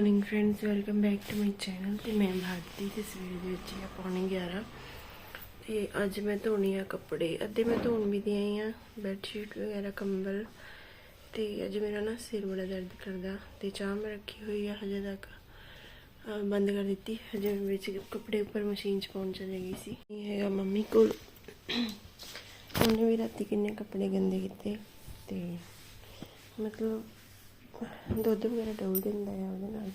Morning friends welcome back to my channel ਤੇ ਮੈਂ ਭਾਰਤੀ ਤੇ ਸਵੇਰ ਦੇ ਵਿੱਚ ਹੀ ਆ, ਪੌਣੇ 11 ਤੇ ਅੱਜ ਮੈਂ ਧੋਣੀ ਆ ਕੱਪੜੇ। ਅੱਧੇ ਮੈਂ ਧੋਣ ਵੀ ਦੇ ਆਈ ਆ ਬੈੱਡ ਸ਼ੀਟ ਵਗੈਰਾ, ਕੰਬਲ। ਤੇ ਅੱਜ ਮੇਰਾ ਨਾ ਸਿਰ ਬੜਾ ਦਰਦ ਕਰਦਾ ਤੇ ਚਾਹ ਮੈਂ ਰੱਖੀ ਹੋਈ ਆ ਹਜੇ ਤੱਕ। ਬੰਦ ਕਰ ਦਿੱਤੀ। ਹਜੇ ਵਿੱਚ ਕੱਪੜੇ ਉੱਪਰ ਮਸ਼ੀਨ 'ਚ ਪਾਉਣ ਚਲੇ ਗਈ ਸੀ। ਇਹ ਹੈਗਾ ਮੰਮੀ ਕੋਲ। ਉਹਨੇ ਵੀ ਰਾਤੀ ਕਿੰਨੇ ਕੱਪੜੇ ਗੰਦੇ ਕੀਤੇ। ਤੇ ਮਤਲਬ ਦੁੱਧ ਵਗੈਰਾ ਡੋਲ ਦਿੰਦਾ ਆ ਉਹਦੇ ਨਾਲ।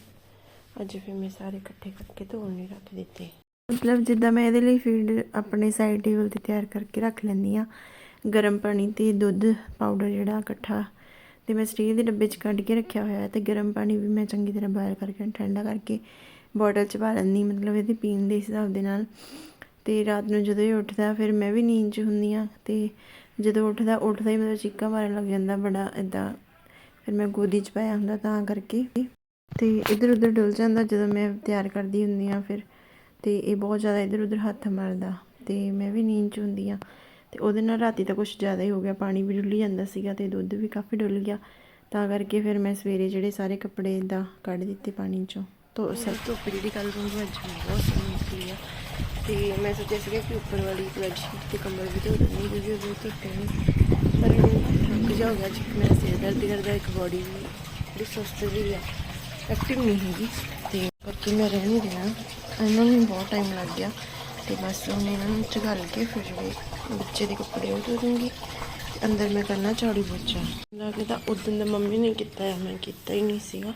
ਅੱਜ ਫਿਰ ਮੈਂ ਸਾਰੇ ਇਕੱਠੇ ਕਰਕੇ ਧੋਣ ਨਹੀਂ ਰੱਖ ਦਿੱਤੇ। ਮਤਲਬ ਜਿੱਦਾਂ ਮੈਂ ਇਹਦੇ ਲਈ ਫੀਡ ਆਪਣੇ ਸਾਈਡ ਟੇਬਲ ਤੇ ਤਿਆਰ ਕਰਕੇ ਰੱਖ ਲੈਂਦੀ ਆ ਗਰਮ ਪਾਣੀ ਤੇ ਦੁੱਧ ਪਾਊਡਰ ਜਿਹੜਾ ਇਕੱਠਾ ਤੇ ਮੈਂ ਸਟੀਲ ਦੇ ਡੱਬੇ 'ਚ ਕੱਢ ਕੇ ਰੱਖਿਆ ਹੋਇਆ ਹੈ ਤੇ ਗਰਮ ਪਾਣੀ ਵੀ ਮੈਂ ਚੰਗੀ ਤਰ੍ਹਾਂ ਬਾਇਲ ਕਰਕੇ ਠੰਡਾ ਕਰਕੇ ਬੋਟਲ 'ਚ ਪਾ ਲੈਂਦੀ ਮਤਲਬ ਇਹਦੇ ਪੀਣ ਦੇ ਹਿਸਾਬ ਦੇ ਨਾਲ। ਤੇ ਰਾਤ ਨੂੰ ਜਦੋਂ ਇਹ ਉੱਠਦਾ ਫਿਰ ਮੈਂ ਵੀ ਨੀਂਦ 'ਚ ਹੁੰਦੀ ਆ ਤੇ ਜਦੋਂ ਉੱਠਦਾ ਉੱਠਦਾ ਹੀ ਮਤਲਬ ਚੀਕਾਂ ਮਾਰਨ ਲੱਗ ਜਾਂਦਾ, ਬੜਾ ਇਦਾਂ ਫਿਰ ਮੈਂ ਗੋਦੀ 'ਚ ਪਾਇਆ ਹੁੰਦਾ ਤਾਂ ਕਰਕੇ। ਤੇ ਇੱਧਰ ਉੱਧਰ ਡੁੱਲ ਜਾਂਦਾ ਜਦੋਂ ਮੈਂ ਤਿਆਰ ਕਰਦੀ ਹੁੰਦੀ ਆ ਫਿਰ। ਤੇ ਇਹ ਬਹੁਤ ਜ਼ਿਆਦਾ ਇੱਧਰ ਉੱਧਰ ਹੱਥ ਮਾਰਦਾ ਤੇ ਮੈਂ ਵੀ ਨੀਂਦ 'ਚ ਹੁੰਦੀ ਆ ਤੇ ਉਹਦੇ ਨਾਲ ਰਾਤੀ ਤਾਂ ਕੁਝ ਜ਼ਿਆਦਾ ਹੀ ਹੋ ਗਿਆ ਪਾਣੀ ਵੀ ਡੁੱਲੀ ਜਾਂਦਾ ਸੀਗਾ ਤੇ ਦੁੱਧ ਵੀ ਕਾਫੀ ਡੁੱਲ ਗਿਆ। ਤਾਂ ਕਰਕੇ ਫਿਰ ਮੈਂ ਸਵੇਰੇ ਜਿਹੜੇ ਸਾਰੇ ਕੱਪੜੇ ਇਦਾਂ ਕੱਢ ਦਿੱਤੇ ਪਾਣੀ 'ਚੋਂ। ਤੋ ਸਰ ਧੁੱਪ ਜਿਹੜੀ ਕੱਲ ਰੋਂਦੀ ਅੱਜ ਬਹੁਤ ਸੋਹਣੀ ਨਿਕਲੀ ਆ। ਤੇ ਮੈਂ ਸੋਚਿਆ ਸੀਗਾ ਕਿ ਉੱਪਰ ਵਾਲੀ ਬੈੱਡ ਸ਼ੀਟ ਤੇ ਕੰਬਲ ਵੀ ਧੋ ਦਿੰਦੀ ਕਿਉਂਕਿ ਉਹ ਬਹੁਤ ਧੁੱਪੇ ਪਰ ਥੱਕ ਜਾ ਜੀ ਮੇਰਾ ਸਿਰ ਦਰਦ ਕਰਦਾ, ਇੱਕ ਬੋਡੀ ਵੀ ਬੜੀ ਸੁਸਤ ਜਿਹੀ ਆ। ਐਕਟਿਵ ਨਹੀਂ ਹੈਗੀ। ਤੇ ਕਰਕੇ ਮੈਂ ਰਹਿ ਨਹੀਂ ਰਿਹਾ। ਇਹਨਾਂ ਨੂੰ ਬਹੁਤ ਟਾਈਮ ਲੱਗ ਗਿਆ। ਤੇ ਬਸ ਹੁਣ ਇਹਨਾਂ ਨੂੰ ਝਗਲ ਕੇ ਫਿਰ ਬੱਚੇ ਦੇ ਕੱਪੜੇ ਉਹ ਦੂੰਗੀ। ਅੰਦਰ ਮੈਂ ਕਰਨਾ ਝਾੜੂ ਪੋਚਾ। ਲੱਗਦਾ ਉਦੋਂ ਦਾ ਮੰਮੀ ਨੇ ਕੀਤਾ ਆ, ਮੈਂ ਕੀਤਾ ਹੀ ਨਹੀਂ ਸੀਗਾ।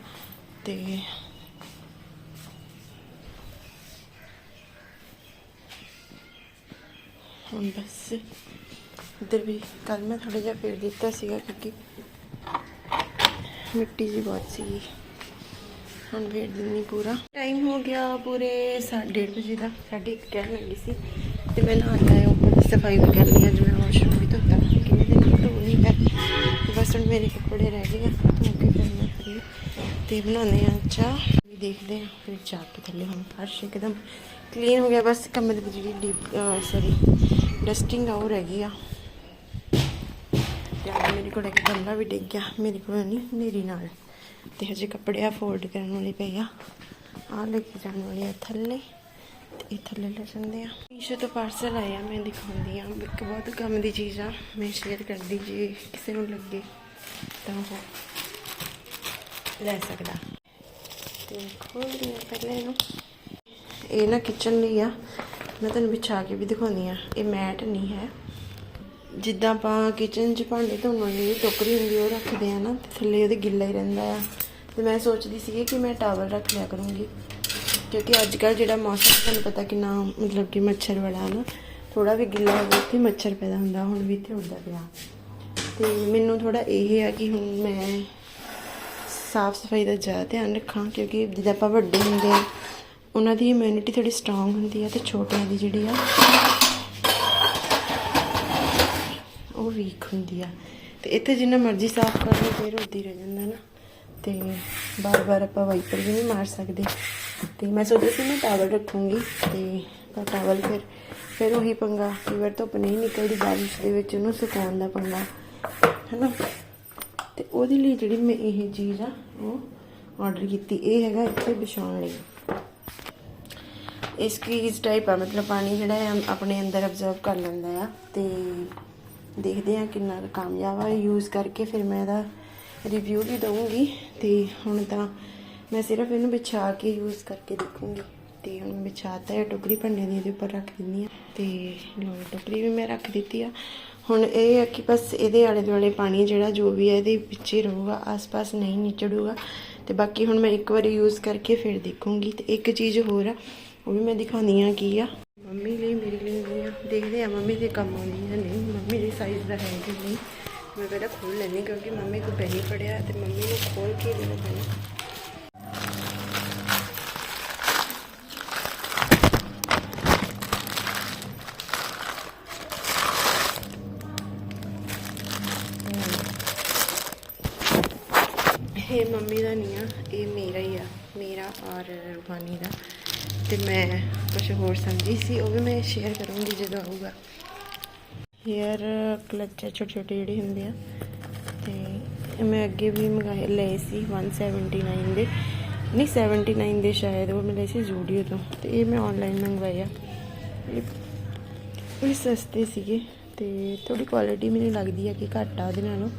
ਤੇ ਹੁਣ ਬਸ ਇੱਧਰ ਵੀ ਕੱਲ ਮੈਂ ਥੋੜਾ ਜਿਹਾ ਫੇਰ ਦਿੱਤਾ ਸੀਗਾ ਕਿਉਂਕਿ ਮਿੱਟੀ ਜੀ ਬਹੁਤ ਸੀਗੀ। ਹੁਣ ਫੇਰ ਦਿੰਨੀ ਪੂਰਾ। ਟਾਈਮ ਹੋ ਗਿਆ ਪੂਰੇ 1:30 ਵਜੇ ਦਾ, ਸਾਢੇ ਇੱਕ ਕਹਿਣ ਲੱਗੀ ਸੀ। ਤੇ ਮੈਂ ਨਹਾ ਕੇ ਉੱਪਰ ਸਫ਼ਾਈ ਵੀ ਕਰ ਲਈ ਅੱਜ ਮੈਂ ਵਾਸ਼ਰੂਮ ਵੀ ਧੋਤਾ। ਕਿੰਨੇ ਦਿਨ ਧੋ ਨਹੀਂ ਹੈ ਬਸ ਹੁਣ ਮੇਰੇ ਕੱਪੜੇ ਰਹਿ ਗਏ ਆ ਧੋ ਕੇ ਫਿਰ ਮੈਂ ਫਰੀ ਤੇ ਬਣਾਉਂਦੇ ਆ ਚਾਹ। ਵੀ ਦੇਖਦੇ ਆ ਫਿਰ ਜਾ ਕੇ ਥੱਲੇ ਹੁਣ ਫਰਸ਼ ਇੱਕਦਮ ਕਲੀਨ ਹੋ ਗਿਆ। ਬਸ ਕਮਰੇ ਦੀ ਜਿਹੜੀ ਡੀਪ ਸੌਰੀ ਡਸਟਿੰਗ ਆ, ਉਹ ਰਹਿ ਗਈ ਆ। ਯਾਰ ਮੇਰੇ ਕੋਲ ਇੱਕ ਗਮਲਾ ਵੀ ਡਿੱਗ ਗਿਆ ਮੇਰੇ ਕੋਲ ਨਹੀਂ, ਮੇਰੀ ਨਾਲ। ਤੇ ਹਜੇ ਕੱਪੜੇ ਆ ਫੋਲਡ ਕਰਨ ਵਾਲੇ ਪਏ ਆ। ਆ ਲੈ ਕੇ ਜਾਣ ਵਾਲੇ ਆ ਥੱਲੇ, ਤੇ ਇਹ ਥੱਲੇ ਲੈ ਜਾਂਦੇ ਆ। ਮੀਸ਼ੋ ਤੋਂ ਪਾਰਸਲ ਆਇਆ ਮੈਂ ਦਿਖਾਉਂਦੀ ਆ। ਇੱਕ ਬਹੁਤ ਕੰਮ ਦੀ ਚੀਜ਼ ਆ, ਮੈਂ ਸ਼ੇਅਰ ਕਰਦੀ ਜੀ ਕਿਸੇ ਨੂੰ ਲੱਗੇ, ਤਾਂ ਉਹ ਲੈ ਸਕਦਾ। ਤੇ ਖੋਲਦੀ ਆ ਪਹਿਲੇ ਇਹਨੂੰ। ਇਹ ਨਾ ਕਿਚਨ ਲਈ ਆ, ਮੈਂ ਤੁਹਾਨੂੰ ਵਿਛਾ ਕੇ ਵੀ ਦਿਖਾਉਂਦੀ ਆ। ਇਹ ਮੈਟ ਨਹੀਂ ਹੈ। ਜਿੱਦਾਂ ਆਪਾਂ ਕਿਚਨ 'ਚ ਭਾਂਡੇ ਧੋਣ ਲਈ ਟੋਕਰੀ ਹੁੰਦੀ ਉਹ ਰੱਖਦੇ ਆ ਨਾ, ਤੇ ਥੱਲੇ ਉਹਦੇ ਗਿੱਲਾ ਹੀ ਰਹਿੰਦਾ ਆ। ਤੇ ਮੈਂ ਸੋਚਦੀ ਸੀ ਕਿ ਮੈਂ ਟਾਵਲ ਰੱਖ ਲਿਆ ਕਰੂੰਗੀ, ਕਿਉਂਕਿ ਅੱਜ ਕੱਲ ਜਿਹੜਾ ਮੌਸਮ ਤੁਹਾਨੂੰ ਪਤਾ ਕਿੰਨਾ ਮਤਲਬ ਕਿ ਮੱਛਰ ਵਾਲਾ ਨਾ ਥੋੜਾ ਵੀ ਗਿੱਲਾ ਹੋਵੇ, ਉੱਥੇ ਮੱਛਰ ਪੈਦਾ ਹੁੰਦਾ, ਹੁਣ ਵੀ ਇੱਥੇ ਉੱਡਦਾ ਪਿਆ। ਤੇ ਮੈਨੂੰ ਥੋੜਾ ਇਹ ਆ ਕਿ ਹੁਣ ਮੈਂ ਸਾਫ਼ ਸਫ਼ਾਈ ਦਾ ਜ਼ਿਆਦਾ ਧਿਆਨ ਰੱਖਾਂ, ਕਿਉਂਕਿ ਜਿੱਦਾਂ ਆਪਾਂ ਵੱਡੇ ਹੁੰਦੇ ਆ, ਉਹਨਾਂ ਦੀ ਇਮਿਊਨਿਟੀ ਥੋੜੀ ਸਟਰੋਂਗ ਹੁੰਦੀ ਆ, ਤੇ ਛੋਟਿਆਂ ਦੀ ਜਿਹੜੀ ਆ ਉਹ ਵੀਕ ਹੁੰਦੀ ਆ। ਤੇ ਇੱਥੇ ਜਿੰਨਾ ਮਰਜ਼ੀ ਸਾਫ਼ ਕਰ ਲਓ ਫੇਰ ਉੱਦੀ ਰਹਿ ਜਾਂਦਾ ਨਾ। ਤੇ ਬਾਰ-ਬਾਰ ਆਪਾਂ ਵਾਈਪਰ ਵੀ ਨਹੀਂ ਮਾਰ ਸਕਦੇ। ਤੇ ਮੈਂ ਸੋਚਿਆ ਸੀ ਮੈਂ ਟਾਵਲ ਰੱਖੂੰਗੀ, ਤੇ ਪਰ ਟਾਵਲ ਫਿਰ ਫਿਰ ਉਹੀ ਪੰਗਾ, ਕਈ ਵਾਰ ਧੁੱਪ ਨਹੀਂ ਨਿਕਲਦੀ, ਬਾਰਿਸ਼ ਦੇ ਵਿੱਚ ਉਹਨੂੰ ਸੁਕਾਉਣ ਦਾ ਪੰਗਾ, ਹੈਨਾ? ਤੇ ਉਹਦੇ ਲਈ ਜਿਹੜੀ ਮੈਂ ਇਹ ਚੀਜ਼ ਆ, ਉਹ ਆਰਡਰ ਕੀਤੀ। ਇਹ ਹੈਗਾ ਇੱਥੇ ਵਿਛਾਉਣ ਲਈ। ਇਸ ਕੀ ਇਸ ਟਾਈਪ ਆ, ਮਤਲਬ ਪਾਣੀ ਜਿਹੜਾ ਹੈ ਆਪਣੇ ਅੰਦਰ ਅਬਜ਼ਰਵ ਕਰ ਲੈਂਦਾ ਆ, ਤੇ ਦੇਖਦੇ ਆ ਕਿੰਨਾ ਕੁ ਕਾਮਯਾਬ ਆ। ਯੂਜ਼ ਕਰਕੇ ਫਿਰ ਮੈਂ ਇਹਦਾ ਰਿਵਿਊ ਵੀ ਦਵਾਂਗੀ ਤੇ ਹੁਣ ਤਾਂ ਮੈਂ ਸਿਰਫ ਇਹਨੂੰ ਵਿਛਾ ਕੇ ਯੂਜ਼ ਕਰਕੇ ਦੇਖੂੰਗੀ। ਤੇ ਹੁਣ ਵਿਛਾਤਾ ਹੈ ਟੋਕਰੀ ਭੰਡੇ ਦੀ ਇਹਦੇ ਉੱਪਰ ਰੱਖ ਦਿੰਦੀ ਆ ਤੇ ਲੋ ਟੋਕਰੀ ਵੀ ਮੈਂ ਰੱਖ ਦਿੱਤੀ ਆ। ਹੁਣ ਇਹ ਹੈ ਕਿ ਬਸ ਇਹਦੇ ਆਲੇ ਦੁਆਲੇ ਪਾਣੀ ਜਿਹੜਾ ਜੋ ਵੀ ਹੈ ਇਹਦੇ ਪਿੱਛੇ ਰਹੂਗਾ, ਆਸ-ਪਾਸ ਨਹੀਂ ਨਿਚੜੂਗਾ। ਤੇ ਬਾਕੀ ਹੁਣ ਮੈਂ ਇੱਕ ਵਾਰੀ ਯੂਜ਼ ਕਰਕੇ ਫਿਰ ਦੇਖੂੰਗੀ। ਤੇ ਇੱਕ ਚੀਜ਼ ਹੋਰ ਆ, ਉਹ ਵੀ ਮੈਂ ਦਿਖਾਉਂਦੀ ਆ ਕੀ ਆ। ਮੰਮੀ ਲਈ, ਮੇਰੇ ਲਈ ਦੇਖਦੇ ਆ, ਮੰਮੀ ਦੇ ਕੰਮ ਆਉਂਦੀ ਹੈ ਨਹੀਂ, ਮੰਮੀ ਦੇ ਸਾਈਜ਼ ਦਾ ਹੈ ਕਿ ਨਹੀਂ, ਮੈਂ ਪਹਿਲਾਂ ਖੋਲ ਲੈਣੀ ਕਿਉਂਕਿ ਮੰਮੀ ਕੋ ਪਹਿਲੀ ਪੜਿਆ ਤੇ ਮੰਮੀ ਨੂੰ ਖੋਲ ਕੇ ਦੇਣਾ ਪੈਣਾ। ਇਹ ਮੰਮੀ ਦਾ ਨਹੀਂ ਆ ਇਹ ਮੇਰਾ ਹੀ ਆ, ਮੇਰਾ ਔਰ ਰੂਹਾਨੀ ਦਾ। ਤੇ ਮੈਂ ਕੁਝ ਹੋਰ ਸਮਝੀ ਸੀ, ਉਹ ਵੀ ਮੈਂ ਸ਼ੇਅਰ ਕਰੂੰਗੀ ਜਦੋਂ ਆਊਗਾ। ਹੇਅਰ ਕਲਚ ਛੋਟੇ ਛੋਟੇ ਜਿਹੜੇ ਹੁੰਦੇ ਆ। ਤੇ ਇਹ ਮੈਂ ਅੱਗੇ ਵੀ ਮੰਗਾਏ, ਲਏ ਸੀ 179 ਦੇ। ਨਹੀਂ 79 ਦੇ ਸ਼ਾਇਦ ਉਹ ਮਿਲੇ ਸੀ ਜ਼ੂਡੀਓ ਤੋਂ। ਤੇ ਇਹ ਮੈਂ ਆਨਲਾਈਨ ਮੰਗਵਾਇਆ ਇਹ ਇਹ ਸਸਤੇ ਸੀਗੇ ਤੇ ਥੋੜੀ ਕੁਆਲਿਟੀ ਮੈਨੂੰ ਲੱਗਦੀ ਹੈ ਕਿ ਘੱਟ ਆ ਉਹਦੇ ਨਾਲੋਂ,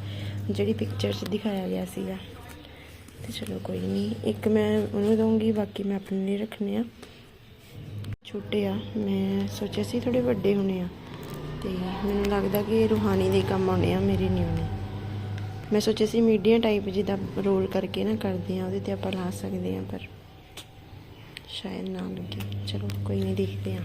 ਜਿਹੜੀ ਪਿਕਚਰ 'ਚ ਦਿਖਾਇਆ ਗਿਆ ਸੀਗਾ। ਤੇ ਚਲੋ ਕੋਈ ਨਹੀਂ, ਇੱਕ ਮੈਂ ਉਹਨੂੰ ਦਊਂਗੀ, ਬਾਕੀ ਮੈਂ ਆਪਣੇ ਲਈ ਰੱਖਣੇ ਆ। ਛੋਟੇ ਆ, ਮੈਂ ਸੋਚਿਆ ਸੀ ਥੋੜੇ ਵੱਡੇ ਹੋਣੇ ਆ। ਤੇ ਮੈਨੂੰ ਲੱਗਦਾ ਕਿ ਇਹ ਰੂਹਾਨੀ ਦੇ ਕੰਮ ਆਉਣੇ ਆ, ਮੇਰੇ ਨਹੀਂ ਆਉਣੇ। ਮੈਂ ਸੋਚਿਆ ਸੀ ਮੀਡੀਅਮ ਟਾਈਪ ਜਿੱਦਾਂ ਰੋਲ ਕਰਕੇ ਨਾ ਕਰਦੇ ਆ, ਉਹਦੇ ਤੇ ਆਪਾਂ ਲਾ ਸਕਦੇ ਆ, ਪਰ ਸ਼ਾਇਦ ਨਾ ਲੱਗੇ। ਚਲੋ, ਕੋਈ ਨਹੀਂ, ਦੇਖਦੇ ਆ।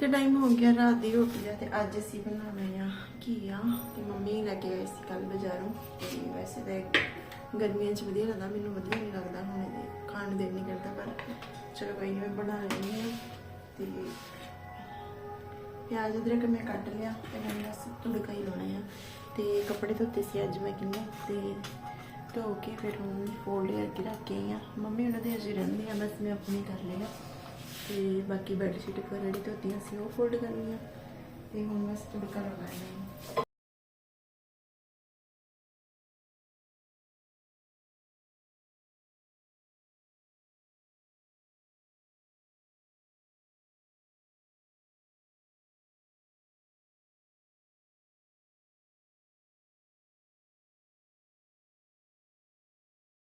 ਤੇ ਟਾਈਮ ਹੋ ਗਿਆ, ਰਾਤ ਦੀ ਰੋਟੀ ਦਾ, ਤੇ ਅੱਜ ਅਸੀਂ ਬਣਾ ਰਹੇ ਆ ਘੀਆ। ਤੇ ਮੰਮੀ ਲੈ ਕੇ ਆਈ ਸੀ ਕੱਲ ਬਾਜ਼ਾਰੋਂ, ਤੇ ਵੈਸੇ ਤਾਂ ਗਰਮੀਆਂ 'ਚ ਵਧੀਆ ਲੱਗਦਾ, ਮੈਨੂੰ ਵਧੀਆ ਨਹੀਂ ਲੱਗਦਾ ਹੁਣ ਇਹ ਖਾਣ ਦੇ ਨਹੀਂ ਕਰਦਾ ਪਰ ਚਲੋ ਕੋਈ ਨਹੀਂ ਮੈਂ ਬਣਾ ਲੈਂਦੀ ਹਾਂ ਤੇ ਪਿਆਜ਼ ਅਦਰਕ ਮੈਂ ਕੱਟ ਲਿਆ, ਤੇ ਮੈਂ ਬਸ ਤੁੜਕਾ ਹੀ ਲਾਉਣਾ ਆ। ਤੇ ਕੱਪੜੇ ਧੋਤੇ ਸੀ ਅੱਜ ਮੈਂ ਕਿੰਨੇ, ਤੇ ਧੋ ਕੇ ਫਿਰ ਹੁਣ ਫੋਲਡ ਕਰਕੇ ਰੱਖ ਕੇ ਆਈ ਆ ਮੰਮੀ ਉਹਨਾਂ ਦੇ ਅਜੇ ਰਹਿੰਦੇ ਆ, ਬਸ ਮੈਂ ਆਪਣੀ ਕਰ ਲਿਆ ਤੇ ਬਾਕੀ ਬੈੱਡ ਸ਼ੀਟ ਵਗੈਰਾ ਜਿਹੜੀ ਧੋਤੀਆਂ ਸੀ ਉਹ ਫੋਲਡ ਕਰਨੀ ਆ ਤੇ ਹੁਣ ਬਸ ਤੁੜਕਾ ਲਗਾਉਣਾ ਹੈ।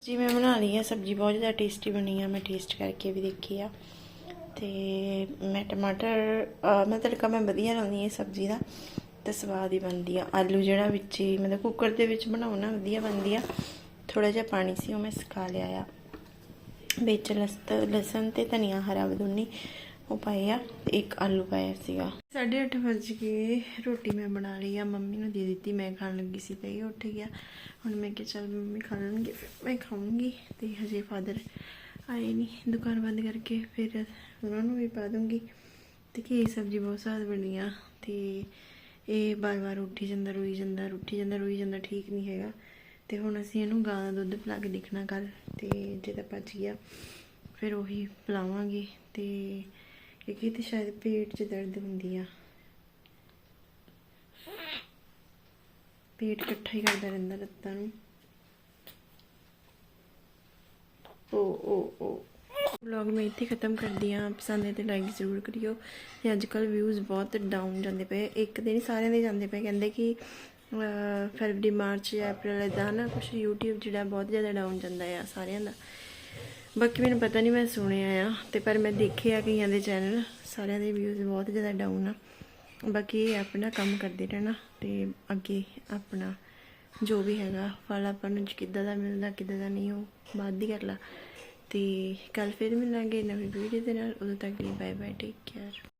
ਜੀ, ਮੈਂ ਬਣਾ ਲਈ ਆ ਸਬਜ਼ੀ, ਬਹੁਤ ਜ਼ਿਆਦਾ ਟੇਸਟੀ ਬਣੀ ਆ, ਮੈਂ ਟੇਸਟ ਕਰਕੇ ਵੀ ਦੇਖੀ ਆ। ਤੇ ਮੈਂ ਟਮਾਟਰ, ਅਹ ਮੈਂ ਤੜਕਾ ਮੈਂ ਵਧੀਆ ਲਾਉਂਦੀ ਆ ਸਬਜ਼ੀ ਦਾ, ਤੇ ਸਵਾਦ ਹੀ ਬਣਦੀ ਆ। ਆਲੂ ਜਿਹੜਾ ਵਿੱਚ ਹੀ, ਮਤਲਬ ਕੁੱਕਰ ਦੇ ਵਿੱਚ ਬਣਾਉਣਾ ਵਧੀਆ ਬਣਦੀ ਆ। ਥੋੜਾ ਜਿਹਾ ਪਾਣੀ ਸੀ, ਉਹ ਮੈਂ ਸੁਕਾ ਲਿਆ ਆ। ਵਿੱਚ ਲਸਤ, ਲਸਣ ਤੇ ਧਨੀਆ, ਹਰਾ ਬਦੂਨੀ ਉਹ ਪਾਏ ਆ ਤੇ ਇੱਕ ਆਲੂ ਪਾਇਆ ਸੀਗਾ। 8:30 ਵਜ ਕੇ ਰੋਟੀ ਮੈਂ ਬਣਾ ਲਈ ਆ, ਮੰਮੀ ਨੂੰ ਦੇ ਦਿੱਤੀ, ਮੈਂ ਖਾਣ ਲੱਗੀ ਸੀ ਤੇ ਇਹ ਉੱਠ ਗਿਆ। ਹੁਣ ਮੈਂ ਕਿਹਾ ਚੱਲ ਮੰਮੀ ਖਾ ਲੈਣਗੇ, ਫਿਰ ਮੈਂ ਖਾਊਂਗੀ ਤੇ ਹਜੇ ਫਾਦਰ ਆਏ ਨਹੀਂ ਦੁਕਾਨ ਬੰਦ ਕਰਕੇ ਫਿਰ ਉਹਨਾਂ ਨੂੰ ਵੀ ਪਾ ਦੂੰਗੀ ਤੇ ਕੀ ਸਬਜ਼ੀ ਬਹੁਤ ਸਵਾਦ ਬਣੀ ਆ ਤੇ ਇਹ ਬਾਰ-ਬਾਰ ਉੱਠੀ ਜਾਂਦਾ, ਰੋਈ ਜਾਂਦਾ ਉੱਠੀ ਜਾਂਦਾ, ਰੋਈ ਜਾਂਦਾ, ਠੀਕ ਨਹੀਂ ਹੈਗਾ। ਤੇ ਹੁਣ ਅਸੀਂ ਇਹਨੂੰ ਗਾਂ ਦਾ ਦੁੱਧ ਪਿਲਾ ਕੇ ਦੇਖਣਾ ਕੱਲ ਤੇ ਜੇ ਤਾਂ ਪਚ ਗਿਆ, ਫਿਰ ਉਹੀ ਪਿਲਾਵਾਂਗੇ ਤੇ ਕਿਉਂਕਿ ਤੇ ਸ਼ਾਇਦ ਪੇਟ 'ਚ ਦਰਦ ਹੁੰਦੀ ਆ। ਪੇਟ ਇਕੱਠਾ ਹੀ ਕਰਦਾ ਰਹਿੰਦਾ ਲੱਤਾਂ ਨੂੰ। ਓ ਓ ਓ। ਵਲੌਗ ਮੈਂ ਇੱਥੇ ਖਤਮ ਕਰਦੀ ਹਾਂ। ਪਸੰਦ ਹੈ ਤੇ ਲਾਈਕ ਜ਼ਰੂਰ ਕਰਿਓ। ਤੇ ਅੱਜ ਕੱਲ ਵਿਊਜ਼ ਬਹੁਤ ਡਾਊਨ ਜਾਂਦੇ ਪਏ। ਇੱਕ ਦਿਨ ਸਾਰਿਆਂ ਦੇ ਜਾਂਦੇ ਪਏ। ਕਹਿੰਦੇ ਕਿ ਫਰਵਰੀ, ਮਾਰਚ ਜਾਂ ਅਪ੍ਰੈਲ ਇਦਾਂ ਨਾ ਕੁਝ YouTube ਜਿਹੜਾ ਬਹੁਤ ਜ਼ਿਆਦਾ ਡਾਊਨ ਜਾਂਦਾ ਆ ਸਾਰਿਆਂ ਦਾ। ਬਾਕੀ ਮੈਨੂੰ ਪਤਾ ਨਹੀਂ ਮੈਂ ਸੁਣਿਆ ਆ, ਤੇ ਪਰ ਮੈਂ ਦੇਖਿਆ ਕਈਆਂ ਦੇ ਚੈਨਲ ਸਾਰਿਆਂ ਦੇ ਵਿਊਜ਼ ਬਹੁਤ ਜ਼ਿਆਦਾ ਡਾਊਨ ਆ। ਬਾਕੀ ਇਹ ਆਪਣਾ ਕੰਮ ਕਰਦੇ ਰਹਿਣਾ, ਤੇ ਅੱਗੇ ਆਪਣਾ ਜੋ ਵੀ ਹੈਗਾ, ਫਲ ਆਪਾਂ ਨੂੰ ਕਿੱਦਾਂ ਦਾ ਮਿਲਦਾ, ਕਿੱਦਾਂ ਦਾ ਨਹੀਂ, ਉਹ ਬਾਅਦ ਦੀ ਕਰ ਲਾ ਤੇ ਕੱਲ ਫਿਰ ਮਿਲਾਂਗੇ ਨਵੀਂ ਵੀਡੀਓ ਦੇ ਨਾਲ, ਉਦੋਂ ਤੱਕ ਲਈ ਬਾਏ ਬਾਏ ਟੇਕ ਕੇਅਰ